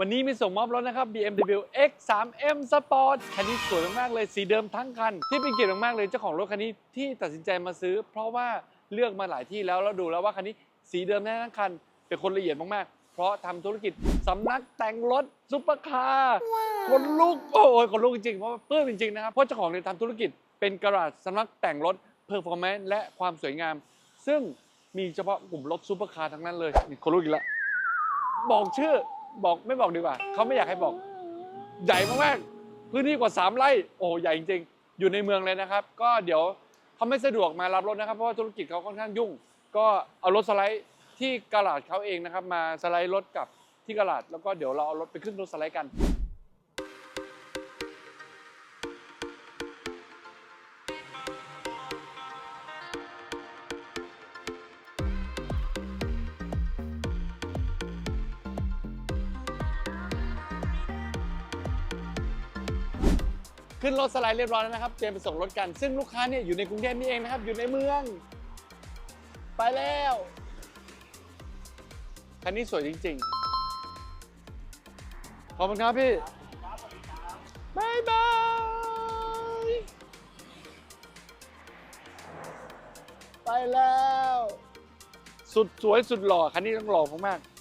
วันนี้มีส่งมอบรถนะครับ BMW X3M Sport คันนี้สวยมากๆเลย สีเดิมทั้งคัน ที่เป็นเกียรติมากๆเลยเจ้าของรถคันนี้ที่ตัดสินใจมาซื้อ เพราะว่าเลือกมาหลายที่แล้วแล้วดูแล้วว่าคันนี้สีเดิมแน่ทั้งคัน เป็นคนละเอียดมากๆ เพราะทำธุรกิจสำนักแต่งรถซุปเปอร์คาร์คนลุกโอ้ยคนลุกจริงๆเพราะว่าปลื้มจริงๆนะครับเพราะเจ้าของเนี่ยทำธุรกิจเป็นกระดาษสำนักแต่งรถเพอร์ฟอร์แมนซ์และความสวยงาม ซึ่งมีเฉพาะกลุ่มรถซุปเปอร์คาร์ทั้งนั้นเลยนี่คนลุกอีกแล้วบอกชื่อ บอกไม่บอกดีกว่าเขาไม่อยากให้บอก ใหญ่มากๆพื้นที่กว่า 3ไร่โอ้ใหญ่จริงๆ อยู่ในเมืองเลยนะครับ ก็เดี๋ยวเขาไม่สะดวกมารับรถนะครับ เพราะว่าธุรกิจเขาค่อนข้างยุ่ง ก็เอารถสไลด์ที่กระลาดเขาเองนะครับ มาสไลด์รถกับที่กระลาดแล้วก็เดี๋ยวเราเอารถไปขึ้นรถสไลด์กัน ขึ้นรถสไลด์เรียบร้อยแล้วนะครับเตรียมไปส่งรถกัน ซึ่งลูกค้าเนี่ยอยู่ในกรุงเทพนี่เองนะครับ อยู่ในเมือง ไปแล้ว คันนี้สวยจริง ๆ ขอบคุณครับพี่บายบายไปแล้ว สุดสวยสุดหล่อ คันนี้ต้องหล่อมากๆ